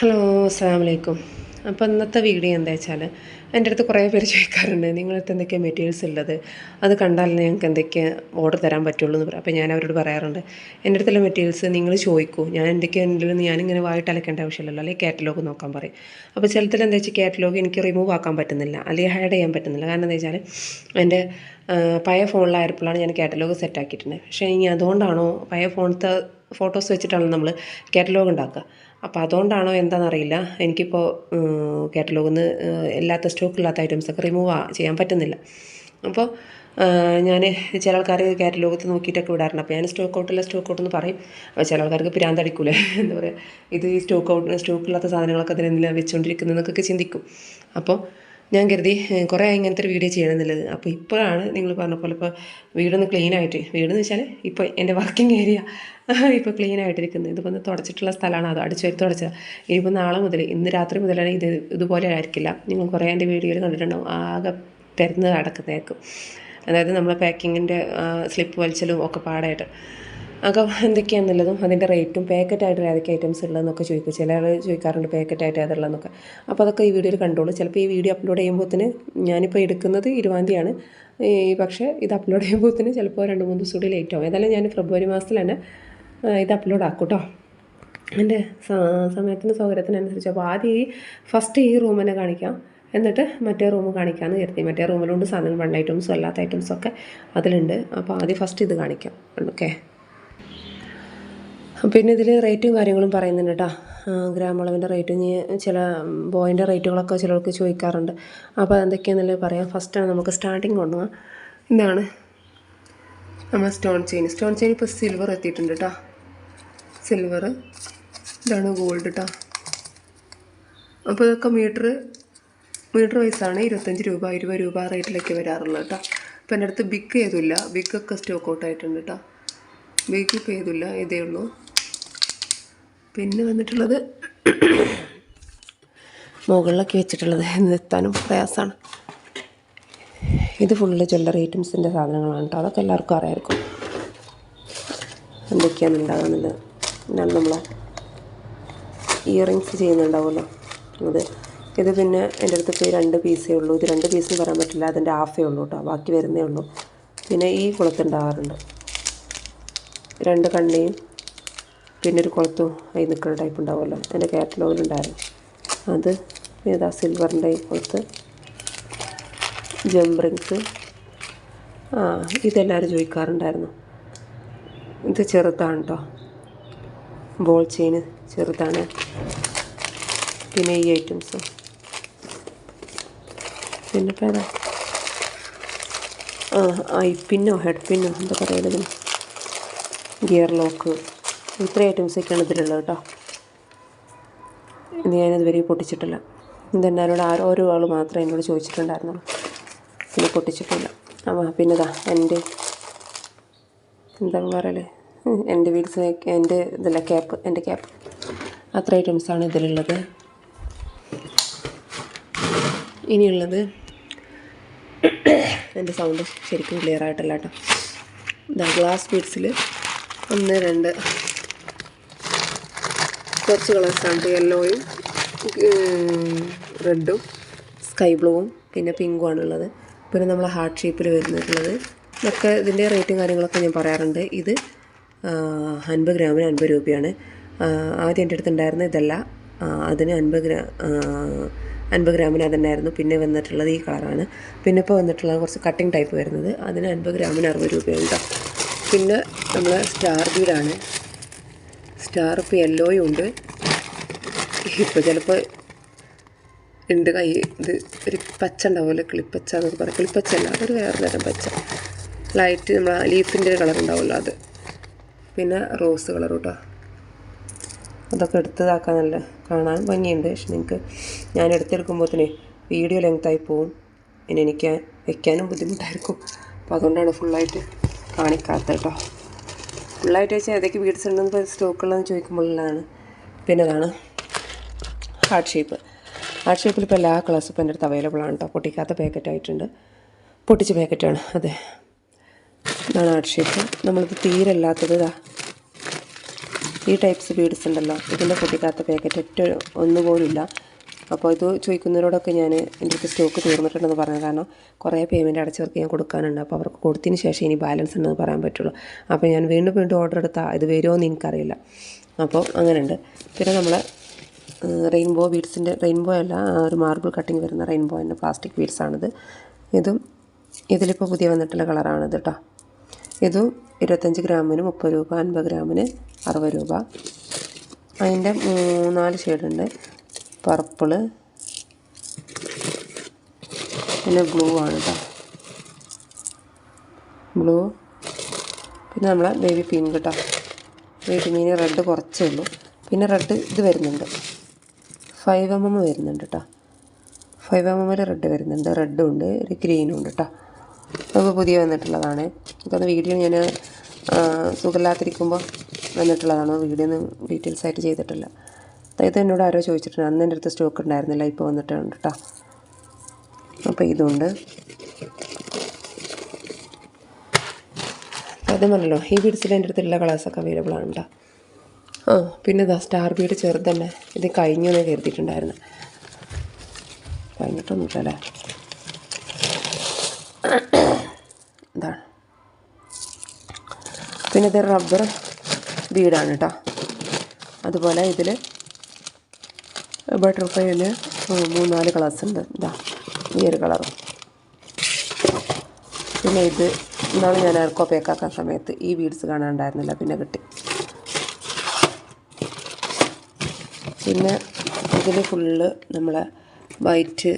Hello അസ്സാം വലൈക്കും അപ്പോൾ ഇന്നത്തെ വീഡിയോ എന്താ വെച്ചാൽ എന്റെ അടുത്ത് കുറേ പേര് ചോദിക്കാറുണ്ട് നിങ്ങളടുത്ത് എന്തൊക്കെയാണ് മെറ്റീരിയൽസ് ഉള്ളത്? അത് കണ്ടാലേ ഞങ്ങൾക്ക് എന്തൊക്കെയാണ് ഓർഡർ തരാൻ പറ്റുള്ളൂ എന്ന് പറയും. അപ്പോൾ ഞാൻ അവരോട് പറയാറുണ്ട് എന്റെ അടുത്തുള്ള മെറ്റീരിയൽസ് നിങ്ങൾ ചോദിക്കൂ. ഞാൻ എന്തൊക്കെയുണ്ടെന്ന് ഞാനിങ്ങനെ വായിട്ട് അലക്കേണ്ട ആവശ്യമില്ലല്ലോ. അല്ലെങ്കിൽ കാറ്റലോഗ് നോക്കാൻ പറയും. അപ്പോൾ ചിലത്തിൽ എന്താ വെച്ചാൽ കാറ്റലോഗ് എനിക്ക് റിമൂവ് ആക്കാൻ പറ്റുന്നില്ല അല്ലെങ്കിൽ ഹൈഡ് ചെയ്യാൻ പറ്റുന്നില്ല. കാരണം എന്താ വെച്ചാൽ എന്റെ പഴയ ഫോണിലായപ്പോഴാണ് ഞാൻ കാറ്റലോഗ് സെറ്റ് ആക്കിയിട്ടുണ്ട്. പക്ഷേ ഇനി അതുകൊണ്ടാണോ പഴയ ഫോണിലത്തെ ഫോട്ടോസ് വെച്ചിട്ടാണ് നമ്മൾ കാറ്റലോഗ് ഉണ്ടാക്കുക? അപ്പോൾ അതുകൊണ്ടാണോ എന്താണെന്നറിയില്ല എനിക്കിപ്പോൾ കാറ്റലോഗിൽ നിന്ന് ഇല്ലാത്ത സ്റ്റോക്കില്ലാത്ത ഐറ്റംസൊക്കെ റിമൂവ് ചെയ്യാൻ പറ്റുന്നില്ല. അപ്പോൾ ഞാൻ ചില ആൾക്കാർ കാറ്റലോഗത്ത് നോക്കിയിട്ടൊക്കെ വിടാറുണ്ട്. അപ്പോൾ ഞാൻ സ്റ്റോക്ക് ഔട്ടില്ല സ്റ്റോക്ക് ഔട്ട് എന്ന് പറയും. അപ്പോൾ ചില ആൾക്കാർക്ക് പിരാന്തടിക്കൂലേ എന്താ പറയുക ഇത് ഈ സ്റ്റോക്ക് ഔട്ട് സ്റ്റോക്ക് ഇല്ലാത്ത സാധനങ്ങളൊക്കെ അതിനെന്തിനാണ് വെച്ചുകൊണ്ടിരിക്കുന്നതെന്നൊക്കെ ചിന്തിക്കും. അപ്പോൾ ഞാൻ കരുതി കുറേ ഇങ്ങനത്തെ ഒരു വീഡിയോ ചെയ്യണമെന്നുള്ളത് അപ്പോൾ ഇപ്പോഴാണ് നിങ്ങൾ പറഞ്ഞ പോലെ ഇപ്പോൾ വീടൊന്ന് ക്ലീൻ ആയിട്ട് വീടെന്ന് വെച്ചാൽ ഇപ്പോൾ എന്റെ വർക്കിംഗ് ഏരിയ ഇപ്പോൾ ക്ലീൻ ആയിട്ടിരിക്കുന്നത്. ഇതിപ്പോൾ ഒന്ന് തുടച്ചിട്ടുള്ള സ്ഥലമാണ്. അത് അടിച്ചു വരി തുടച്ചത്. ഇനിയിപ്പോൾ നാളെ മുതൽ ഇന്ന് രാത്രി മുതലാണ് ഇത് ഇതുപോലെ ആയിരിക്കില്ല. നിങ്ങൾ കുറേ എന്റെ വീഡിയോയിൽ കണ്ടിട്ടുണ്ടാവും. ആകെ പെരുന്ന് കിടക്കുന്നേക്കും അതായത് നമ്മൾ പാക്കിങ്ങിന്റെ സ്ലിപ്പ് വലിച്ചലും ഒക്കെ പാടായിട്ട്. അപ്പോൾ എന്തൊക്കെയാണെന്നുള്ളതും അതിന്റെ റേറ്റും പാക്കറ്റായിട്ടുള്ള ഏതൊക്കെ ഐറ്റംസ് ഉള്ളതെന്നൊക്കെ ചോദിക്കും. ചില ആൾ ചോദിക്കാറുണ്ട് പാക്കറ്റായിട്ട് ഏതുള്ളതെന്നൊക്കെ. അപ്പോൾ അതൊക്കെ ഈ വീഡിയോയിൽ കണ്ടോളൂ. ചിലപ്പോൾ ഈ വീഡിയോ അപ്ലോഡ് ചെയ്യുമ്പോഴത്തേന് ഞാനിപ്പോൾ എടുക്കുന്നത് ഇരുപതാം ഈ പക്ഷേ ഇത് അപ്ലോഡ് ചെയ്യുമ്പോഴത്തേന് ചിലപ്പോൾ രണ്ട് മൂന്ന് ദിവസം കൂടി ലേറ്റ് ആവും. ഏതായാലും ഞാൻ ഫെബ്രുവരി മാസത്തിൽ തന്നെ ഇത് അപ്ലോഡ് ആക്കും കേട്ടോ എന്റെ സമയത്തിന് സൗകര്യത്തിനനുസരിച്ച് അപ്പോൾ ആദ്യം ഈ ഫസ്റ്റ് ഈ റൂം തന്നെ കാണിക്കാം. എന്നിട്ട് മറ്റേ റൂം കാണിക്കാമെന്ന് കരുതി. മറ്റേ റൂമിലുണ്ട് സാധനം വൺ ഐറ്റംസും അല്ലാത്ത ഐറ്റംസും ഒക്കെ അതിലുണ്ട്. അപ്പോൾ ആദ്യം ഫസ്റ്റ് ഇത് കാണിക്കാം. ഓക്കെ? പിന്നെ ഇതിൽ റേറ്റും കാര്യങ്ങളും പറയുന്നുണ്ട് കേട്ടോ. ഗ്രാമളവിന്റെ റേറ്റും ചില ബോയിന്റെ റേറ്റുകളൊക്കെ ചിലർക്ക് ചോദിക്കാറുണ്ട്. അപ്പോൾ എന്തൊക്കെയാണെന്നുള്ളത് പറയാം. ഫസ്റ്റാണ് നമുക്ക് സ്റ്റാർട്ടിങ് കൊണ്ടുപോകാം ഇതാണ് നമ്മൾ സ്റ്റോൺ ചെയിൻ. സ്റ്റോൺ ചെയിൻ ഇപ്പോൾ സിൽവർ എത്തിയിട്ടുണ്ട് കേട്ടോ. സിൽവർ. ഇതാണ് ഗോൾഡ് കേട്ടോ. അപ്പോൾ ഇതൊക്കെ മീറ്റർ മീറ്റർ വൈസാണ് ഇരുപത്തഞ്ച് രൂപ ഇരുപത് രൂപ റേറ്റിലൊക്കെ വരാറുള്ളത് കേട്ടോ. അപ്പോൾ എന്റെ അടുത്ത് ബിഗ് ഏതുമില്ല. ബിക്കൊക്കെ സ്റ്റോക്ക് ഔട്ട് ആയിട്ടുണ്ട് കേട്ടോ. ഇപ്പോൾ ഏതുമില്ല ഇതേ ഉള്ളൂ. പിന്നെ വന്നിട്ടുള്ളത് മുകളിലൊക്കെ വെച്ചിട്ടുള്ളത്. എത്താനും പ്രയാസമാണ്. ഇത് ഫുള്ള് ജ്വല്ലറി ഐറ്റംസിന്റെ സാധനങ്ങളാണ് കേട്ടോ അതൊക്കെ എല്ലാവർക്കും അറിയാമായിരിക്കും. എന്തൊക്കെയാണ് ഉണ്ടാകുന്നത്? എന്നാൽ നമ്മൾ ഇയറിങ്സ് ചെയ്യുന്നുണ്ടാവുമല്ലോ. അത് ഇത് പിന്നെ എന്റെ അടുത്ത് ഇപ്പോൾ രണ്ട് പീസേ ഉള്ളൂ. ഇത് രണ്ട് പീസും വരാൻ പറ്റില്ല. അതിന്റെ ഹാഫേ ഉള്ളൂ കേട്ടോ ബാക്കി വരുന്നേ ഉള്ളൂ. പിന്നെ ഈ കുളത്തുണ്ടാകാറുണ്ട് രണ്ട് കണ്ണിയും പിന്നെ ഒരു കുളത്തും അതിൽ നിൽക്കുന്ന ടൈപ്പ് ഉണ്ടാവുമല്ലോ. എന്റെ കാറ്റലോഗിലുണ്ടായിരുന്നു അത് ഏതാ? സിൽവറിന്റെ കുളത്ത്. ജംറിങ്സ് ആ ഇതെല്ലാവരും ചോദിക്കാറുണ്ടായിരുന്നു. ഇത് ചെറുതാണ് കേട്ടോ ബോൾ ചെയിന് ചെറുതാണ്. പിന്നെ ഈ ഐറ്റംസ് പിന്നെ പേരാ ആ ഐ പിന്നോ ഹെഡ് പിന്നോ എന്താ പറയുന്നത്? Gear lock. ഇത്ര ഐറ്റംസൊക്കെയാണ് ഇതിലുള്ളത് കേട്ടോ. ഇത് ഞാനിതുവരെ പൊട്ടിച്ചിട്ടില്ല. ഇതെന്നാലോട് ആരോ ഒരു ആൾ മാത്രമേ എന്നോട് ചോദിച്ചിട്ടുണ്ടായിരുന്നുള്ളൂ. പിന്നെ പൊട്ടിച്ചിട്ടില്ല. അപ്പോൾ പിന്നെ ഇതാ എന്റെ എന്താ പറയൽ? എന്റെ വീൽസ് എന്റെ ഇതല്ല ക്യാപ്പ് എന്റെ ക്യാപ്പ്. അത്ര ഐറ്റംസാണ് ഇതിലുള്ളത്. ഇനിയുള്ളത് എന്റെ സൗണ്ട് ശരിക്കും ക്ലിയർ ആയിട്ടില്ല കേട്ടോ. ഗ്ലാസ് ബീഡ്സിൽ ഒന്ന് രണ്ട്. കുറച്ച് കളേഴ്സാണ് യെല്ലോയും റെഡും സ്കൈ ബ്ലൂവും പിന്നെ പിങ്കും ആണുള്ളത്. പിന്നെ നമ്മൾ ഹാർട്ട് ഷേപ്പിൽ വരുന്നിട്ടുള്ളത് ഇതൊക്കെ ഇതിന്റെ റേറ്റും കാര്യങ്ങളൊക്കെ ഞാൻ പറയാറുണ്ട്. ഇത് അൻപത് ഗ്രാമിന് അൻപത് രൂപയാണ്. ആദ്യം എന്റെ അടുത്ത് ഉണ്ടായിരുന്ന ഇതല്ല. അതിന് അൻപത് ഗ്രാ അൻപത് ഗ്രാമിന് അതുണ്ടായിരുന്നു പിന്നെ വന്നിട്ടുള്ളത് ഈ കളറാണ് പിന്നെ ഇപ്പോൾ വന്നിട്ടുള്ളത് കുറച്ച് കട്ടിങ് ടൈപ്പ് വരുന്നത്. അതിന് അൻപത് ഗ്രാമിന് അറുപത് രൂപയുണ്ട് പിന്നെ നമ്മൾ സ്റ്റാർ ബീഡാണ് സ്റ്റാർ ഇപ്പോൾ യെല്ലോയും ഉണ്ട്. ഇപ്പോൾ ചിലപ്പോൾ ഉണ്ട് കൈ ഇത് ഒരു പച്ച ഉണ്ടാവുമല്ലോ കിളിപ്പച്ച എന്നൊക്കെ പറയും. കിളിപ്പച്ച അല്ല അതൊരു വേറെ തരം പച്ച. ലൈറ്റ് നമ്മൾ ലീഫിന്റെ കളർ ഉണ്ടാവുമല്ലോ അത്. പിന്നെ റോസ് കളർ കേട്ടോ അതൊക്കെ എടുത്തതാക്കാൻ നല്ല കാണാൻ ഭംഗിയുണ്ട്. പക്ഷെ നിങ്ങൾക്ക് ഞാൻ എടുത്തെടുക്കുമ്പോഴത്തേനെ വീഡിയോ ലെങ്ത്തായി പോവും. പിന്നെ എനിക്ക് വെക്കാനും ബുദ്ധിമുട്ടായിരിക്കും. അപ്പോൾ അതുകൊണ്ടാണ് ഫുള്ളായിട്ട് കാണിക്കാത്തത് കേട്ടോ ഫുള്ളായിട്ട് വെച്ചാൽ ഏതൊക്കെ ബീഡ്സ് ഉണ്ടെന്ന് ഇപ്പോൾ സ്റ്റോക്കുള്ളതെന്ന് ചോദിക്കുമ്പോഴുള്ളതാണ്. പിന്നെ അതാണ് ഹാർട്ട് ഷേപ്പ്. ഹാർട്ട് ഷേപ്പിൽ ഇപ്പോൾ എല്ലാ കളേഴ്സും ഇപ്പോൾ എന്റെ അടുത്ത് അവൈലബിൾ ആണ് കേട്ടോ പൊട്ടിക്കാത്ത പാക്കറ്റ് ആയിട്ടുണ്ട്. പൊട്ടിച്ച പാക്കറ്റാണ് അതെ. ഇതാണ് ഹാർട്ട് ഷേപ്പ്. നമ്മളിത് തീരെ അല്ലാത്തത് ഇതാ. ഈ ടൈപ്സ് ബീഡ്സ് ഉണ്ടല്ലോ. ഇതിന്റെ പൊട്ടിക്കാത്ത പാക്കറ്റ് ഒറ്റ ഒന്നുപോലുമില്ല അപ്പോൾ ഇത് ചോദിക്കുന്നവരോടൊക്കെ ഞാൻ എന്റെ അടുത്ത് സ്റ്റോക്ക് തീർന്നിട്ടുണ്ടെന്ന് പറഞ്ഞു. കാരണം കുറേ പേയ്മെന്റ് അടച്ചവർക്ക് ഞാൻ കൊടുക്കാനുണ്ട്. അപ്പോൾ അവർക്ക് കൊടുത്തതിന് ശേഷം ഇനി ബാലൻസ് ഉണ്ടെന്ന് പറയാൻ പറ്റുള്ളൂ. അപ്പോൾ ഞാൻ വീണ്ടും വീണ്ടും ഓർഡർ എടുത്താൽ ഇത് വരുമോ എന്ന് എനിക്കറിയില്ല. അപ്പോൾ അങ്ങനെയുണ്ട്. പിന്നെ നമ്മൾ റെയിൻബോ ബീഡ്സിന്റെ റെയിൻബോ അല്ല ഒരു മാർബിൾ കട്ടിങ് വരുന്ന റെയിൻബോ തന്നെ പ്ലാസ്റ്റിക് ബീഡ്സാണിത് ഇതും ഇതിലിപ്പോൾ പുതിയ വന്നിട്ടുള്ള കളറാണിത് കേട്ടോ ഇതും ഇരുപത്തഞ്ച് ഗ്രാമിന് മുപ്പത് രൂപ അൻപത് ഗ്രാമിന് അറുപത് രൂപ. അതിന്റെ മൂന്നാൽ ഷെയ്ഡുണ്ട് പർപ്പിൾ. പിന്നെ ബ്ലൂ ആണ് കേട്ടോ ബ്ലൂ. പിന്നെ നമ്മളെ ബേബി പിങ്ക് കേട്ടോ ബേബി മീൻ റെഡ് കുറച്ചേ ഉള്ളൂ. പിന്നെ റെഡ് ഇത് വരുന്നുണ്ട്. ഫൈവ് എം എം വരുന്നുണ്ട് കേട്ടോ ഫൈവ് എം എമ്മിൽ റെഡ് വരുന്നുണ്ട്. റെഡും ഉണ്ട് ഒരു ഗ്രീനും ഉണ്ട് കേട്ടോ നമുക്ക് പുതിയ വന്നിട്ടുള്ളതാണ്. ഇതൊന്ന് വീഡിയോ ഞാൻ സുഖമില്ലാതിരിക്കുമ്പോൾ വന്നിട്ടുള്ളതാണ്. വീഡിയോ ഒന്നും ഡീറ്റെയിൽസ് ആയിട്ട് ചെയ്തിട്ടില്ല. അതായത് എന്നോട് ആരോ ചോദിച്ചിട്ടുണ്ട്. അന്ന് എന്റെ അടുത്ത് സ്റ്റോക്ക് ഉണ്ടായിരുന്നില്ല. ഇപ്പോൾ വന്നിട്ടുണ്ട് കേട്ടോ അപ്പോൾ ഇതുണ്ട്. അതുമല്ലോ ഈ ബീഡ്സിൽ എന്റെ അടുത്തുള്ള കളേഴ്സൊക്കെ അവൈലബിൾ ആണ് കേട്ടോ ആ പിന്നെ ഇതാ സ്റ്റാർ ബീഡ് ചെറുതന്നെ. ഇത് കഴിഞ്ഞു എന്നേ കരുതിയിട്ടുണ്ടായിരുന്നു. കഴിഞ്ഞിട്ടൊന്നുമില്ല അല്ലേ ഇതാണ് പിന്നെ ഇത് റബ്ബർ ബീഡാണ് കേട്ടോ അതുപോലെ ഇതിൽ ബട്ടർഫ്ലൈയിൽ മൂന്നാൽ കളേഴ്സ് ഉണ്ട്. ഇതാ ഈ ഒരു കളർ. പിന്നെ ഇത് ഇന്നാണ് ഞാൻ ആർക്കോ പേക്കാക്കാൻ സമയത്ത് ഈ ബീഡ്സ് കാണാനുണ്ടായിരുന്നില്ല പിന്നെ കിട്ടി. പിന്നെ ഇതിൽ ഫുള്ള് നമ്മളെ വൈറ്റ്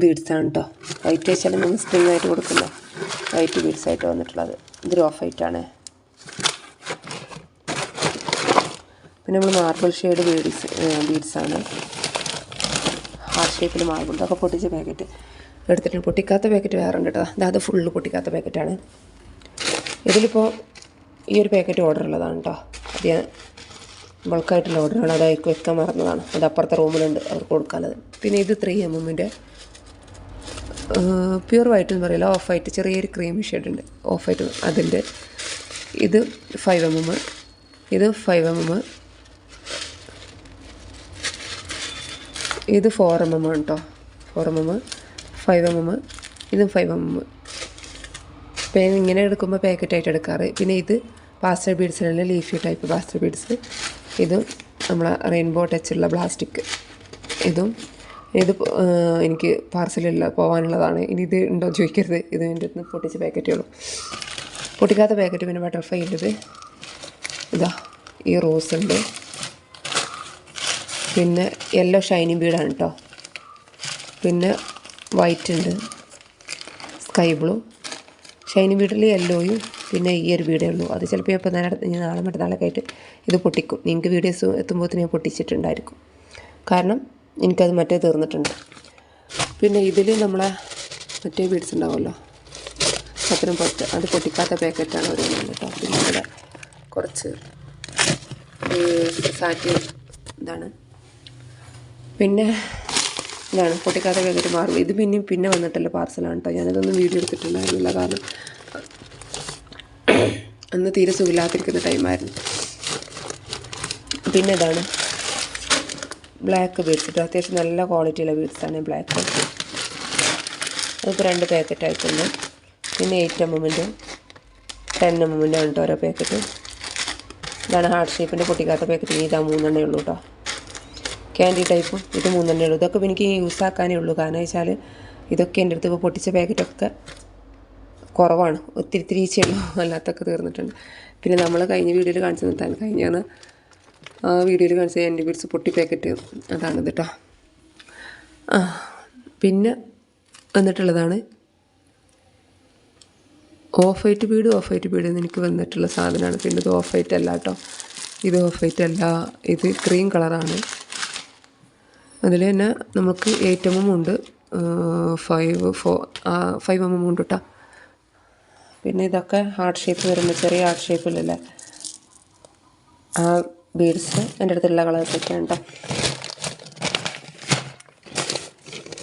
ബീഡ്സാണ് കേട്ടോ വൈറ്റ് വെച്ചാൽ നമ്മൾ സ്പ്രിങ് ആയിട്ട് കൊടുക്കുന്നു വൈറ്റ് ബീഡ്സ് ആയിട്ട് വന്നിട്ടുള്ളത്. ഇതൊരു ഓഫ് വൈറ്റാണ് പിന്നെ നമ്മൾ മാർബിൾ ഷെയ്ഡ് ബീഡ്സ് ബീഡ്സാണ് ഹാർട്ട് ഷേപ്പിൽ മാർബിൾ ഇതൊക്കെ പൊട്ടിച്ച പാക്കറ്റ് എടുത്തിട്ടുണ്ട് പൊട്ടിക്കാത്ത പാക്കറ്റ് വേറെ ഉണ്ട് കേട്ടോ അതായത് ഫുള്ള് പൊട്ടിക്കാത്ത പാക്കറ്റാണ് ഇതിലിപ്പോൾ ഈ ഒരു പാക്കറ്റ് ഓർഡർ ഉള്ളതാണ് കേട്ടോ അത് ഞാൻ ബൾക്കായിട്ടുള്ള ഓർഡറാണ് അത് അയക്ക് വെക്കാൻ മറന്നതാണ്. അത് അപ്പുറത്തെ റൂമിലുണ്ട് അവർക്ക് കൊടുക്കാനുള്ളത്. പിന്നെ ഇത് ത്രീ എം എമ്മിന്റെ പ്യുവർ വൈറ്റ് എന്ന് പറയില്ല? ഓഫ് വൈറ്റ് ചെറിയൊരു ക്രീം ഷെയ്ഡ് ഉണ്ട്. ഓഫ് വൈറ്റ് അതിന്റെ ഇത് ഫൈവ് എം എം ഇത് ഫൈവ് എം എം ഇത് ഫോർ എം എം ആണ് കേട്ടോ four M M five M M ഇതും ഫൈവ് എം എം പിന്നെ ഇങ്ങനെ എടുക്കുമ്പോൾ പാക്കറ്റായിട്ട് എടുക്കാറ്. പിന്നെ ഇത് പാസ്റ്റർ ബീഡ്സിലുള്ള ലീഫി ടൈപ്പ് പാസ്റ്റർ ബീഡ്സ് ഇതും നമ്മളെ റെയിൻബോ ടച്ചുള്ള പ്ലാസ്റ്റിക് ഇതും ഇത് എനിക്ക് പാർസലില്ല പോകാനുള്ളതാണ് ഇനി ഇത് ഉണ്ടോ ചോദിക്കരുത്. ഇത് എന്റെ അടുത്ത് പൊട്ടിച്ച പാക്കറ്റേ ഉള്ളൂ. പൊട്ടിക്കാത്ത പാക്കറ്റ് പിന്നെ ബട്ടർഫ്ലൈ ഉള്ളത് ഇതാ ഈ റോസ് ഉണ്ട് പിന്നെ യെല്ലോ ഷൈനി ബീഡാണ് കേട്ടോ പിന്നെ വൈറ്റ് ഉണ്ട്. സ്കൈ ബ്ലൂ ഷൈനി ബീഡിൽ യെല്ലോയും പിന്നെ ഈ ഒരു വീടേ ഉള്ളൂ. അത് ചിലപ്പോൾ ഇപ്പോൾ നേരത്തെ ഇനി നാളെ മറ്റന്നാളൊക്കെ ആയിട്ട് ഇത് പൊട്ടിക്കും. നിങ്ങൾക്ക് വീഡിയോസ് എത്തുമ്പോഴത്തേന് ഞാൻ പൊട്ടിച്ചിട്ടുണ്ടായിരിക്കും. കാരണം എനിക്കത് മറ്റേ തീർന്നിട്ടുണ്ട്. പിന്നെ ഇതിൽ നമ്മളെ മറ്റേ ബീഡ്സ് ഉണ്ടാവുമല്ലോ. അത്രയും പൊട്ട് അത് പൊട്ടിക്കാത്ത പാക്കറ്റാണ് ഓരോന്നും കേട്ടോ പിന്നെ ഇവിടെ കുറച്ച് സാറ്റ് ഇതാണ്. പിന്നെ ഇതാണ് പൊട്ടിക്കാത്ത പാക്കറ്റ് മാറും ഇത് പിന്നെയും പിന്നെ വന്നിട്ടുള്ള പാർസലാണ് കേട്ടോ. ഞാനതൊന്നും വീഡിയോ എടുത്തിട്ടുണ്ടായിരുന്നില്ല കാരണം അന്ന് തീരെ സുഖമില്ലാതിരിക്കുന്ന ടൈമായിരുന്നു. പിന്നെ ഇതാണ് ബ്ലാക്ക് ബീഡ്സ് കേട്ടോ. അത്യാവശ്യം നല്ല ക്വാളിറ്റിയുള്ള ബീഡ്സാണ് ബ്ലാക്ക്. അതിപ്പോൾ രണ്ട് പാക്കറ്റ് ആയിട്ടുണ്ട് പിന്നെ എയ്റ്റ് എം എമ്മിന്റെ ടെൻ എം എമ്മിന്റെ ആണ് കേട്ടോ ഓരോ പാക്കറ്റ്. ഇതാണ് ഹാർട്ട് ഷേപ്പിന്റെ പൊട്ടിക്കാത്ത പാക്കറ്റ്. ഇതാ മൂന്നെണ്ണേ ഉള്ളൂ കേട്ടോ. ക്യാൻഡി ടൈപ്പും ഇത് മൂന്നെണ്ണേ ഉള്ളൂ. ഇതൊക്കെ എനിക്ക് യൂസ് ആക്കാനേ ഉള്ളൂ. കാരണം വെച്ചാൽ ഇതൊക്കെ എന്റെ അടുത്ത് ഇപ്പോൾ പൊട്ടിച്ച പാക്കറ്റൊക്കെ കുറവാണ്. ഒത്തിരി തിരിച്ചുള്ളൂ അല്ലാത്തൊക്കെ തീർന്നിട്ടുണ്ട്. പിന്നെ നമ്മൾ കഴിഞ്ഞ വീഡിയോയിൽ കാണിച്ചു നിർത്താൻ കഴിഞ്ഞാണ് ആ വീഡിയോയിൽ കാണിച്ച എന്റെ ബീഡ്സ് പൊട്ടി പാക്കറ്റ് അതാണ് കേട്ടോ പിന്നെ വന്നിട്ടുള്ളതാണ് off white bead off white bead എന്ന് എനിക്ക് വന്നിട്ടുള്ള സാധനമാണ്. പിന്നെ ഇത് ഓഫ് അല്ല കേട്ടോ ഇത് ഓഫ് അല്ല. ഇത് ക്രീം കളറാണ് അതിൽ തന്നെ നമുക്ക് എയ്റ്റ് എം എം ഉണ്ട് five four five M M ഉണ്ട് കേട്ടോ പിന്നെ ഇതൊക്കെ ഹാർട്ട് ഷേപ്പ് വരുമ്പോൾ ചെറിയ ഹാർട്ട് ഷേപ്പിലല്ലേ ആ ബീഡ്സ് എന്റെ അടുത്തുള്ള കളേഴ്സൊക്കെ കേട്ടോ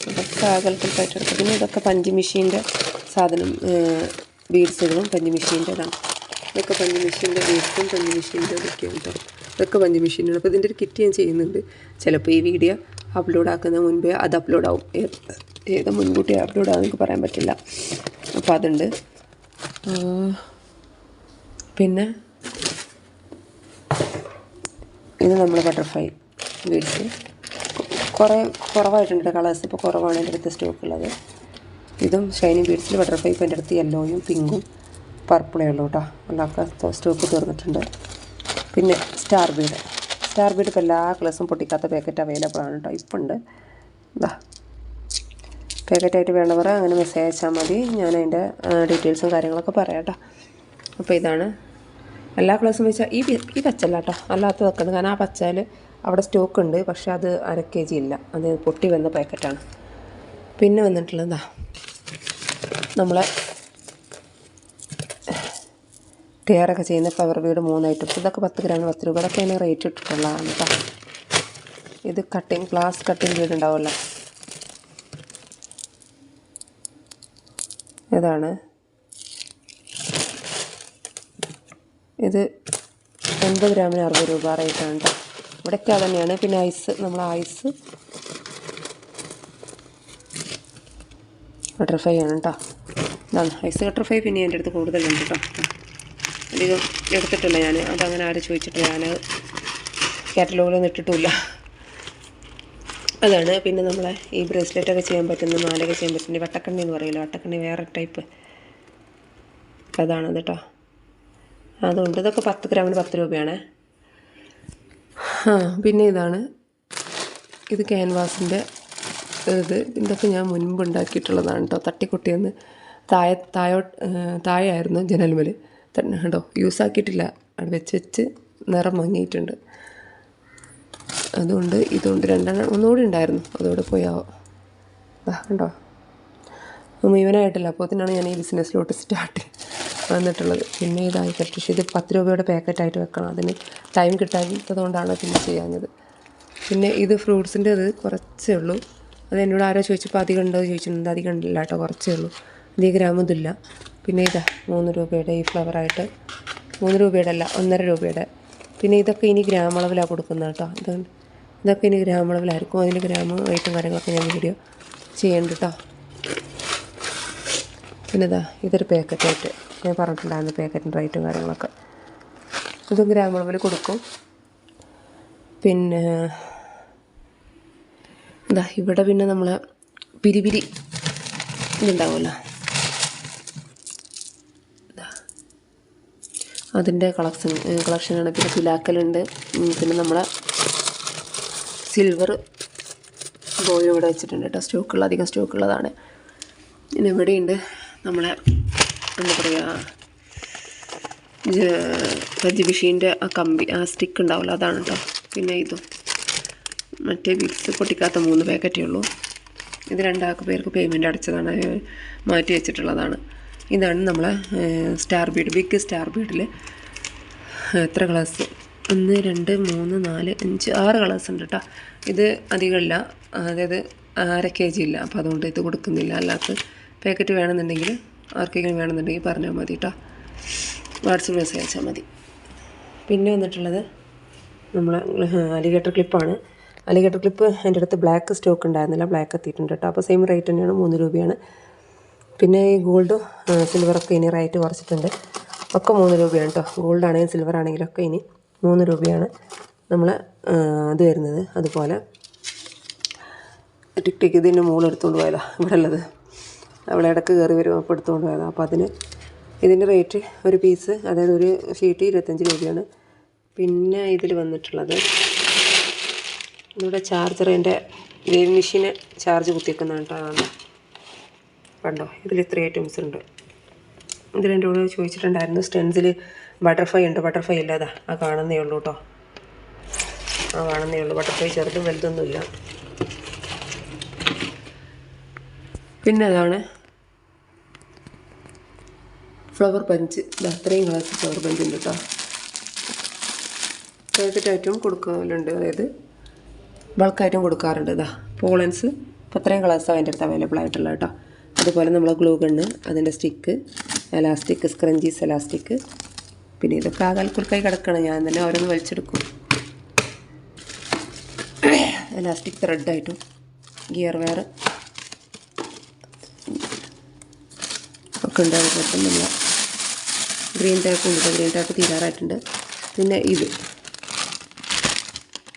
ഇതൊക്കെ ആകൽക്കൽക്കായിട്ട് എടുക്കും പിന്നെ ഇതൊക്കെ പഞ്ചി മെഷീന്റെ സാധനം ബീഡ്സുകളും പഞ്ച് മെഷീന്റെതാണ് ഇതൊക്കെ പഞ്ചി മെഷീന്റെ ബീഡ്സും പഞ്ചി മെഷീന്റെ ഇതൊക്കെയാണ് കേട്ടോ ഇതൊക്കെ പഞ്ചി മെഷീനാണ് അപ്പോൾ ഇതിന്റെ ഒരു കിറ്റ് ഞാൻ ചെയ്യുന്നുണ്ട്. ചിലപ്പോൾ ഈ വീഡിയോ അപ്ലോഡ് ആക്കുന്ന മുൻപേ അത് അപ്ലോഡ് ആവും ഏത് മുൻകൂട്ടി അപ്ലോഡ് എനിക്ക് പറയാൻ പറ്റില്ല. അപ്പോൾ അതുണ്ട്. പിന്നെ? ഇത് നമ്മൾ ബട്ടർഫ്ലൈ ബീഡ്സ് കുറേ കുറവായിട്ടുണ്ട് കളേഴ്സ് ഇപ്പോൾ കുറവാണ് എന്റെ അടുത്ത് സ്റ്റോക്ക് ഉള്ളത്. ഇതും ഷൈനി ബീഡ്സിൽ ബട്ടർഫ്ലൈ ഇപ്പോൾ എന്റെ അടുത്ത് യെല്ലോയും പിങ്കും പർപ്പിളേ ഉള്ളൂ കേട്ടോ. അല്ലാത്ത സ്റ്റോക്ക് തീർന്നിട്ടുണ്ട്. പിന്നെ സ്റ്റാർ ബീഡ് സ്റ്റാർ ബീഡ് ഇപ്പോൾ എല്ലാ കളേഴ്സും പൊട്ടിക്കാത്ത പാക്കറ്റ് അവൈലബിൾ ആണ് കേട്ടോ ഇപ്പം ഉണ്ട്. ഇതാ പാക്കറ്റായിട്ട് വേണ്ടവർ അങ്ങനെ മെസ്സേജ് അയച്ചാൽ മതി. ഞാൻ അതിന്റെ ഡീറ്റെയിൽസും കാര്യങ്ങളൊക്കെ പറയാം കേട്ടോ അപ്പോൾ ഇതാണ്. എല്ലാ കളേഴ്സും വെച്ചാൽ ഈ ഈ പച്ചല്ല കേട്ടോ അല്ലാത്ത വെക്കുന്നത് കാരണം ആ പച്ചയിൽ അവിടെ സ്റ്റോക്ക് ഉണ്ട്. പക്ഷേ അത് അര കെ ജി ഇല്ല. അത് പൊട്ടി വന്ന പാക്കറ്റാണ് പിന്നെ വന്നിട്ടുള്ളതാ നമ്മളെ ടയറൊക്കെ ചെയ്യുന്ന ഫ്ലവർ വീട് മൂന്ന് ഐറ്റംസ് ഇതൊക്കെ പത്ത് ഗ്രാമിന് പത്ത് രൂപ അതൊക്കെയാണ് റേറ്റ് ഇട്ടിട്ടുള്ളതാണ് കേട്ടോ ഇത് കട്ടിങ് ഗ്ലാസ് കട്ടിങ് വീട് ഉണ്ടാവുമല്ലോ ഇതാണ്. ഇത് എൺപത് ഗ്രാമിന് അറുപത് രൂപ റേറ്റാണ് കേട്ടോ ഇവിടെയൊക്കെ അത് തന്നെയാണ്. പിന്നെ ഐസ് നമ്മൾ ഐസ് ബട്ടർഫ്ലൈ ആണ് കേട്ടോ ഇതാണ്. ഐസ് ബട്ടർഫ്ലൈ പിന്നെ എന്റെ അടുത്ത് കൂടുതലുണ്ട് കേട്ടോ അധികം എടുത്തിട്ടില്ല ഞാൻ അതങ്ങനെ ആരും ചോദിച്ചിട്ടില്ല. ഞാൻ കാറ്റലോഗിലൊന്നും ഇട്ടിട്ടില്ല അതാണ്. പിന്നെ നമ്മളെ ഈ ബ്രേസ്ലെറ്റൊക്കെ ചെയ്യാൻ പറ്റുന്ന മാലയൊക്കെ ചെയ്യാൻ പറ്റുന്ന വട്ടക്കണ്ണി എന്ന് പറയില്ല? വട്ടക്കണ്ണി വേറെ ടൈപ്പ്. അതാണ് കേട്ടോ. അതുകൊണ്ട് ഇതൊക്കെ പത്ത് ഗ്രാമിന് പത്ത് രൂപയാണ്. ആ പിന്നെ ഇതാണ്. ഇത് ക്യാൻവാസിന്റെ ഇത്. ഇതൊക്കെ ഞാൻ മുൻപ് ഉണ്ടാക്കിയിട്ടുള്ളതാണ് കേട്ടോ. തട്ടിക്കുട്ടിയെന്ന്. താഴെ താഴോ താഴെയായിരുന്നു ജനൽമേൽ. തന്നെ കേട്ടോ യൂസ് ആക്കിയിട്ടില്ല. അവിടെ വെച്ച് വെച്ച് നിറം മങ്ങിയിട്ടുണ്ട്. അതുകൊണ്ട് ഇതുകൊണ്ട് രണ്ടെണ്ണം ഒന്നുകൂടി ഉണ്ടായിരുന്നു. അതോടെ പോയാവോ കണ്ടോ? മുഴുവനായിട്ടില്ല. തന്നെയാണ് ഞാൻ ഈ ബിസിനസ്സിലോട്ട് സ്റ്റാർട്ട് വന്നിട്ടുള്ളത്. പിന്നെ ഇതായിക്കട്ടെ പക്ഷേ ഇത് പത്ത് രൂപയുടെ പാക്കറ്റായിട്ട് വെക്കണം. അതിന് ടൈം കിട്ടാത്തത് കൊണ്ടാണ് പിന്നെ ചെയ്യാഞ്ഞത്. പിന്നെ ഇത് ഫ്രൂട്ട്സിന്റെ അത് കുറച്ചേ ഉള്ളൂ. അത് എന്നോട് ആരോ ചോദിച്ചപ്പോൾ അധികം ഉണ്ടോ ചോദിച്ചിട്ടുണ്ട്. അധികം കേട്ടോ കുറച്ചേ ഉള്ളൂ. അധികം ഗ്രാം ഇതില്ല പിന്നെ ഇതാ മൂന്ന് രൂപയുടെ ഈ ഫ്ലവറായിട്ട് മൂന്ന് രൂപയുടെ അല്ല ഒന്നര രൂപയുടെ. പിന്നെ ഇതൊക്കെ ഇനി ഗ്രാമളവിലാണ് കൊടുക്കുന്നത് കേട്ടോ. ഇത് ഇതൊക്കെ ഇനി ഗ്രാമളവിലായിരിക്കും അതിന്റെ ഗ്രാം റേറ്റും കാര്യങ്ങളൊക്കെ ഞാൻ വീഡിയോ ചെയ്യുന്നുണ്ട് കേട്ടോ പിന്നെ ഇതാ ഇതൊരു പാക്കറ്റായിട്ട് ഞാൻ പറഞ്ഞിട്ടുണ്ടായിരുന്നു പാക്കറ്റിന്റെ റേറ്റും കാര്യങ്ങളൊക്കെ. ഇതും ഗ്രാമളവിൽ കൊടുക്കും. പിന്നെ ഇതാ ഇവിടെ പിന്നെ നമ്മൾ പിരിപിരി ഇതുണ്ടാവുമല്ലോ. അതിന്റെ കളക്ഷൻ കളക്ഷനാണ്. പിന്നെ തുലാക്കലുണ്ട്. പിന്നെ നമ്മളെ സിൽവർ ബോയ് ഇവിടെ വെച്ചിട്ടുണ്ട് കേട്ടോ. സ്റ്റോക്കുള്ള അധികം സ്റ്റോക്കുള്ളതാണ്. പിന്നെ ഇവിടെയുണ്ട് നമ്മളെ എന്താ പറയുക ബജ്ജി മെഷീന്റെ ആ കമ്പി ആ സ്റ്റിക്ക് ഉണ്ടാവില്ല അതാണ് കേട്ടോ. പിന്നെ ഇതും. മറ്റേ ബിക്സ് പൊട്ടിക്കാത്ത മൂന്ന് പാക്കറ്റേ ഉള്ളൂ. ഇത് രണ്ടാൾക്ക് പേർക്ക് പേയ്മെന്റ് അടച്ചതാണ്. മാറ്റി വെച്ചിട്ടുള്ളതാണ്. ഇതാണ് നമ്മളെ സ്റ്റാർ ബീഡ് ബിഗ് സ്റ്റാർ ബീഡിൽ എത്ര കളേഴ്സ് ഒന്ന് രണ്ട് മൂന്ന് നാല് അഞ്ച് ആറ് കളേഴ്സ് ഉണ്ട് കേട്ടോ ഇത് അധികമില്ല. അതായത് അര കെ ജി ഇല്ല. അപ്പോൾ അതുകൊണ്ട് ഇത് കൊടുക്കുന്നില്ല. അല്ലാത്ത പാക്കറ്റ് വേണമെന്നുണ്ടെങ്കിൽ ആർക്കെങ്കിലും വേണമെന്നുണ്ടെങ്കിൽ പറഞ്ഞാൽ മതി കേട്ടോ വാട്സപ്പ് മെസ്സേജ് അയച്ചാൽ മതി. പിന്നെ വന്നിട്ടുള്ളത് നമ്മൾ അലിഗേറ്റർ ക്ലിപ്പാണ് അലിഗേറ്റർ ക്ലിപ്പ് എന്റെ അടുത്ത് ബ്ലാക്ക് സ്റ്റോക്ക് ഉണ്ടായിരുന്നില്ല. ബ്ലാക്ക് എത്തിയിട്ടുണ്ട് കേട്ടോ അപ്പോൾ സെയിം റേറ്റ് തന്നെയാണ്. മൂന്ന് രൂപയാണ്. പിന്നെ ഈ ഗോൾഡ് സിൽവറൊക്കെ ഇനി റേറ്റ് കുറച്ചിട്ടുണ്ട്. ഒക്കെ മൂന്ന് രൂപയാണ് കേട്ടോ ഗോൾഡ് ആണെങ്കിലും സിൽവർ ആണെങ്കിലും ഒക്കെ ഇനി മൂന്ന് രൂപയാണ് നമ്മൾ അത് വരുന്നത്. അതുപോലെ ടിക് ടിക്ക് ഇതിന്റെ മുകളിൽ എടുത്തുകൊണ്ട് പോയാലോ ഇവിടെ ഉള്ളത്. അവിടെ ഇടയ്ക്ക് കയറി വരും അപ്പോൾ എടുത്തുകൊണ്ട് പോയതാണ് അപ്പോൾ അതിന് ഇതിന്റെ റേറ്റ് ഒരു പീസ് അതായത് ഒരു ഷീറ്റ് ഇരുപത്തഞ്ച് രൂപയാണ്. പിന്നെ ഇതിൽ വന്നിട്ടുള്ളത് ഇവിടെ ചാർജർ എന്റെ വേവ് മെഷീന് ചാർജ് കുത്തിക്കുന്നതാണ് കേട്ടോ കണ്ടോ? ഇതിൽ ഇത്ര ഐറ്റംസ് ഉണ്ട്. ഇതിൽ എന്റെ കൂടെ ചോദിച്ചിട്ടുണ്ടായിരുന്നു സ്റ്റെൻസിൽ ബട്ടർഫ്ലൈ ഉണ്ട്. ബട്ടർഫ്ലൈ ഇല്ലാതാ ആ കാണുന്നേ ഉള്ളൂ കേട്ടോ ആ കാണുന്നേ ഉള്ളൂ. ബട്ടർഫ്ലൈ ചെറുതും വലുതൊന്നുമില്ല പിന്നെ അതാണ് ഫ്ലവർ പഞ്ച് ഇത് അത്രയും ഗ്ലാസ് ഫ്ലവർ പഞ്ച് ഉണ്ട് കേട്ടോ പാക്കറ്റായിട്ടും കൊടുക്കലുണ്ട്. അതായത് ബൾക്കായിട്ടും കൊടുക്കാറുണ്ട്. ഇതാ പോളൻസ് ഇപ്പോൾ അത്രയും ഗ്ലാസ് എന്റെ അടുത്ത് അവൈലബിൾ ആയിട്ടുള്ളത് കേട്ടോ അതുപോലെ നമ്മൾ ഗ്ലൂ ഗണ്ണ് അതിന്റെ സ്റ്റിക്ക് എലാസ്റ്റിക് സ്ക്രഞ്ചീസ് എലാസ്റ്റിക് പിന്നെ ഇതൊക്കെ ആകാൽ കുറുക്കായി കിടക്കണം. ഞാൻ തന്നെ ഓരോന്ന് വലിച്ചെടുക്കും. എലാസ്റ്റിക് ത്രെഡായിട്ടും ഗിയർ വെയർ ഒക്കെ ഉണ്ട് നമ്മൾ ഗ്രീൻ ടാപ്പ് ഉണ്ട്. ഗ്രീൻ ടാപ്പ് തീരാറായിട്ടുണ്ട്. പിന്നെ ഇത്.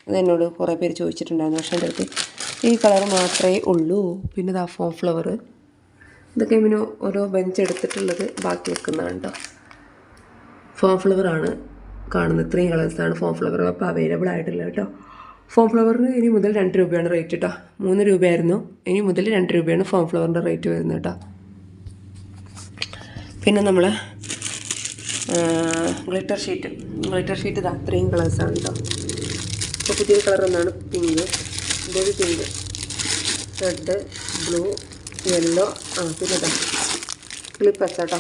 അതെന്നോട് കുറേ പേര് ചോദിച്ചിട്ടുണ്ടായിരുന്നു. പക്ഷേ എന്റെ അടുത്ത് ഈ കളർ മാത്രമേ ഉള്ളൂ. പിന്നെ ഇതാ ഫോം ഫ്ലവർ ഇതൊക്കെ ഇവന് ഓരോ ബെഞ്ച് എടുത്തിട്ടുള്ളത് ബാക്കി വെക്കുന്നതാണ് കേട്ടോ ഫോം ഫ്ലവർ ആണ് കാണുന്നത്. ഇത്രയും കളേഴ്സാണ് ഫോം ഫ്ലവർ അപ്പോൾ അവൈലബിൾ ആയിട്ടില്ല കേട്ടോ ഫോം ഫ്ലവറിന് ഇനി മുതൽ രണ്ട് രൂപയാണ് റേറ്റ് കേട്ടോ മൂന്ന് രൂപയായിരുന്നു. ഇനി മുതൽ രണ്ട് രൂപയാണ് ഫോം ഫ്ലവറിന്റെ റേറ്റ് വരുന്നത് കേട്ടോ പിന്നെ നമ്മൾ ഗ്ലിറ്റർ ഷീറ്റ് ഗ്ലിറ്റർ ഷീറ്റ് ഇത് അത്രയും കളേഴ്സാണ് കേട്ടോ ഇപ്പോൾ പുതിയ കളർ ഒന്നാണ് pink baby pink red blue yellow ആ പിന്നെ ക്ലിപ്പസ് കേട്ടോ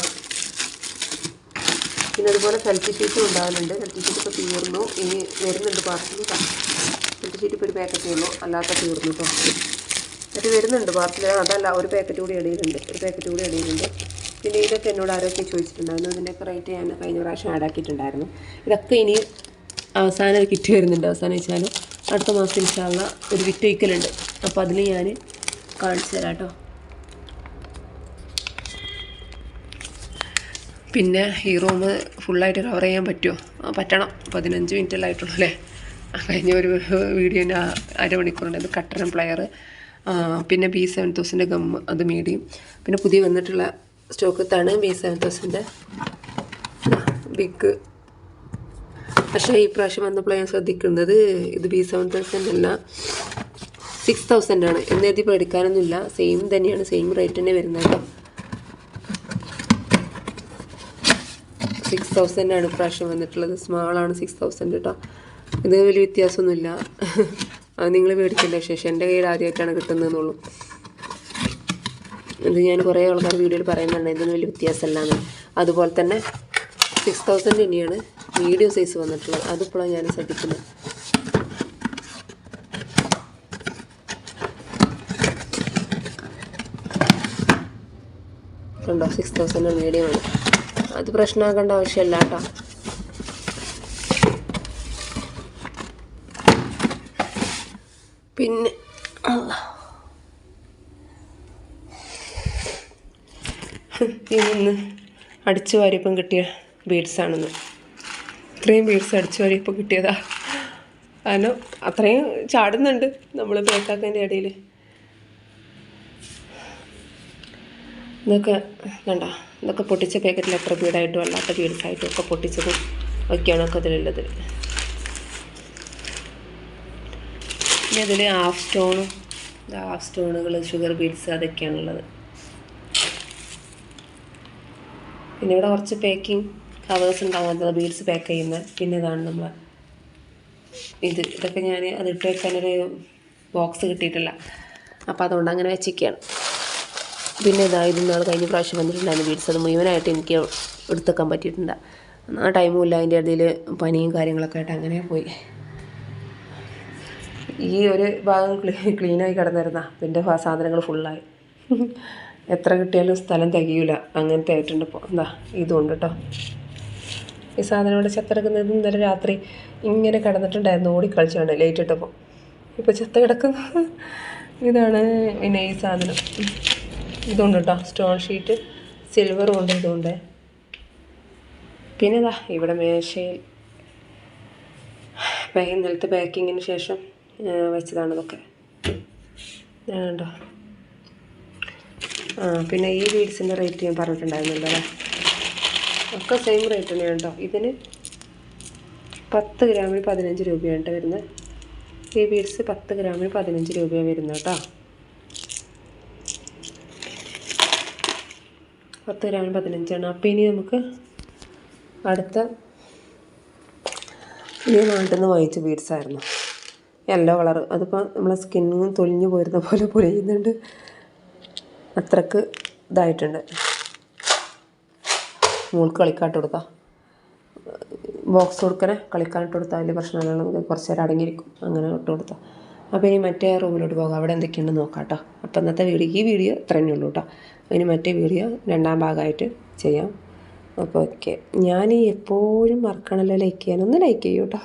പിന്നെ അതുപോലെ സെൽഫി ഷീറ്റും ഉണ്ടാകുന്നുണ്ട് സെൽഫി ഷീറ്റ് ഇപ്പോൾ തീർന്നു. ഇനി വരുന്നുണ്ട് പാർസൽ സെൽഫി ഷീറ്റ് ഇപ്പോൾ ഒരു പാക്കറ്റേ ഉള്ളൂ. അല്ലാത്ത തീർന്നു കേട്ടോ അത് വരുന്നുണ്ട് പാർസൽ അതല്ല ഒരു പാക്കറ്റ് കൂടി ഇടയിലുണ്ട്. ഒരു പാക്കറ്റ് കൂടി ഇടയിലുണ്ട്. പിന്നെ ഇതൊക്കെ എന്നോട് ആരൊക്കെ ചോദിച്ചിട്ടുണ്ടായിരുന്നു? ഇതിന്റെയൊക്കെ റേറ്റ് ഞാൻ കഴിഞ്ഞ പ്രാവശ്യം ആഡ് ആക്കിയിട്ടുണ്ടായിരുന്നു. ഇതൊക്കെ ഇനി അവസാനം ഒരു കിറ്റ് വരുന്നുണ്ട്. അവസാനം വെച്ചാൽ അടുത്ത മാസം ഇൻഷാള്ള ഒരു വിറ്റ് വയ്ക്കലുണ്ട് അപ്പോൾ അതിൽ ഞാൻ കാണിച്ചു തരാം കേട്ടോ പിന്നെ ഈ റൂം ഫുള്ളായിട്ട് കവർ ചെയ്യാൻ പറ്റുമോ? പറ്റണം. പതിനഞ്ച് മിനിറ്റല്ലേ ആയിട്ടുള്ളൂ അല്ലേ? കഴിഞ്ഞ ഒരു വീഡിയോന്റെ അരമണിക്കൂറുണ്ട് അത് കട്ടൻ പ്ലെയർ പിന്നെ ബി സെവൻ തൗസൻഡ് ഗം അത് മീഡിയം പിന്നെ പുതിയ വന്നിട്ടുള്ള സ്റ്റോക്കത്താണ് ബി സെവൻ തൗസൻഡ് ബിഗ് പക്ഷേ ഈ പ്രാവശ്യം വന്നപ്പോൾ ഞാൻ ശ്രദ്ധിക്കുന്നത് ഇത് ബി സെവൻ തൗസൻഡ് അല്ല. സിക്സ് തൗസൻഡാണ് എന്നെഴുതി പഠിക്കാനൊന്നുമില്ല സെയിം തന്നെയാണ് സെയിം റേറ്റ് തന്നെ വരുന്നത്. സിക്സ് ആണ് ഇപ്രാവശ്യം വന്നിട്ടുള്ളത്. സ്മാളാണ് സിക്സ് തൗസൻഡ് കേട്ടോ ഇത് വലിയ വ്യത്യാസമൊന്നുമില്ല. അത് നിങ്ങൾ മേടിക്കേണ്ട ശേഷം എന്റെ കയ്യിൽ ആദ്യമായിട്ടാണ് കിട്ടുന്നതെന്നുള്ളൂ ഇത് ഞാൻ കുറേ ആൾക്കാർ വീഡിയോയിൽ പറയുന്നുണ്ട്. ഇതിന് വലിയ വ്യത്യാസമല്ലാന്ന് അതുപോലെ തന്നെ സിക്സ് തൗസൻഡ് തന്നെയാണ് മീഡിയം സൈസ് വന്നിട്ടുള്ളത്. അതിപ്പോഴാണ് ഞാൻ ശ്രദ്ധിക്കുന്നത്. ഉണ്ടോ സിക്സ് തൗസൻഡ് മീഡിയമാണ് അത് പ്രശ്നമാക്കേണ്ട ആവശ്യമില്ല കേട്ടോ പിന്നെ. ഇന്ന് അടിച്ചു വാരിയപ്പം കിട്ടിയ ബീഡ്സാണെന്ന്. ഇത്രയും ബീഡ്സ് അടിച്ചു വാരിയപ്പം കിട്ടിയതാ. കാരണം അത്രയും ചാടുന്നുണ്ട് നമ്മൾ ബേക്കാക്കതിന്റെ ഇടയിൽ ഇതൊക്കെ കണ്ട? ഇതൊക്കെ പൊട്ടിച്ച പാക്കറ്റിൽ എത്ര പീഡായിട്ടും അല്ലാത്ത ബീഡ്സായിട്ടും ഒക്കെ പൊട്ടിച്ചതും ഒക്കെയാണ് ഒക്കെ അതിലുള്ളത് പിന്നെ അതിൽ ഹാഫ് സ്റ്റോണും ഹാഫ് സ്റ്റോണുകൾ ഷുഗർ ബീഡ്സ് അതൊക്കെയാണുള്ളത് പിന്നെ ഇവിടെ കുറച്ച് പാക്കിംഗ് കവേഴ്സ് ഉണ്ടാവും അത് ബീഡ്സ് പാക്ക് ചെയ്യുന്ന. പിന്നെ ഇതാണ് നമ്മൾ ഇത്. ഇതൊക്കെ ഞാൻ അത് ഇട്ട് വെക്കാനൊരു ബോക്സ് കിട്ടിയിട്ടില്ല. അപ്പോൾ അതുകൊണ്ട് അങ്ങനെ വെച്ചിരിക്കുകയാണ് പിന്നെ ഇതാ ഇത് നാൾ കഴിഞ്ഞ പ്രാവശ്യം വന്നിട്ടുണ്ടായിരുന്നു ബീഡ്സ് അത് മുഴുവനായിട്ട് എനിക്ക് എടുത്തേക്കാൻ പറ്റിയിട്ടുണ്ട്. ആ ടൈമും ഇല്ല. അതിന്റെ ഇടയിൽ പനിയും കാര്യങ്ങളൊക്കെ ആയിട്ട് അങ്ങനെ പോയി. ഈ ഒരു ഭാഗം ക്ലീ ക്ലീനായി കിടന്നിരുന്ന. പിന്നെ സാധനങ്ങൾ ഫുള്ളായി എത്ര കിട്ടിയാലും സ്ഥലം തികയൂല. അങ്ങനത്തെ ആയിട്ടുണ്ട് ഇപ്പോൾ എന്താ ഇതുണ്ട് കേട്ടോ ഈ സാധനം ഇവിടെ ചത്തെടുക്കുന്നത് ഇന്നലെ രാത്രി ഇങ്ങനെ കിടന്നിട്ടുണ്ടായിരുന്നു. ഓടിക്കളിച്ചാണ് ലൈറ്റ് ഇട്ടപ്പോൾ ഇപ്പോൾ ചെത്ത കിടക്കുന്ന. ഇതാണ് പിന്നെ ഈ സാധനം. ഇതുണ്ട് കേട്ടോ സ്റ്റോൺ ഷീറ്റ് സിൽവറും ഉണ്ട് ഇതുണ്ട്. പിന്നെ ഇതാ ഇവിടെ മേശയിൽ ഇന്നലത്തെ പാക്കിങ്ങിന് ശേഷം വെച്ചതാണ് ഇതൊക്കെ. കണ്ടോ ആ പിന്നെ ഈ ബീഡ്സിന്റെ റേറ്റ് ഞാൻ പറഞ്ഞിട്ടുണ്ടായിരുന്നല്ലോ അല്ലേ? ഒക്കെ സെയിം റേറ്റ് തന്നെയാണ് കേട്ടോ ഇതിന് പത്ത് ഗ്രാമിൽ പതിനഞ്ച് രൂപയാണ് വരുന്നത്. ഈ ബീഡ്സ് പത്ത് ഗ്രാമിൽ പതിനഞ്ച് രൂപയാണ് വരുന്നത് കേട്ടോ പത്ത് ഗ്രാമിന് പതിനഞ്ചാണ്. അപ്പോൾ ഇനി നമുക്ക് അടുത്ത ഇനി നാട്ടിൽ വാങ്ങിച്ച ബീഡ്സ് ആയിരുന്നു. യെല്ലോ കളർ അതിപ്പോൾ നമ്മളെ സ്കിന്നും തൊലിഞ്ഞു പോരുന്ന പോലെ പൊലിയുന്നുണ്ട്. അത്രയ്ക്ക് ഇതായിട്ടുണ്ട്. മോൾക്ക് കളിക്കാട്ട് കൊടുക്കാം. ബോക്സ് കൊടുക്കണേ. കളിക്കാനിട്ട് കൊടുത്താൽ വലിയ പ്രശ്നമില്ല നമുക്ക് കുറച്ച് നേരം അടങ്ങിയിരിക്കും. അങ്ങനെ ഇട്ട് കൊടുത്താൽ അപ്പോൾ ഇനി മറ്റേ റൂമിലോട്ട് പോകാം. അവിടെ എന്തൊക്കെയുണ്ടെന്ന് നോക്കാം കേട്ടോ അപ്പോൾ ഇന്നത്തെ വീഡിയോ ഈ വീഡിയോ ഇത്രയേ ഉള്ളൂ കേട്ടോ ഇനി മറ്റേ വീഡിയോ രണ്ടാം ഭാഗമായിട്ട് ചെയ്യാം. അപ്പോൾ ഓക്കെ. ഞാൻ എപ്പോഴും മറക്കണമല്ലോ ലൈക്ക് ചെയ്യാൻ. ഒന്ന് ലൈക്ക് ചെയ്യൂ കേട്ടോ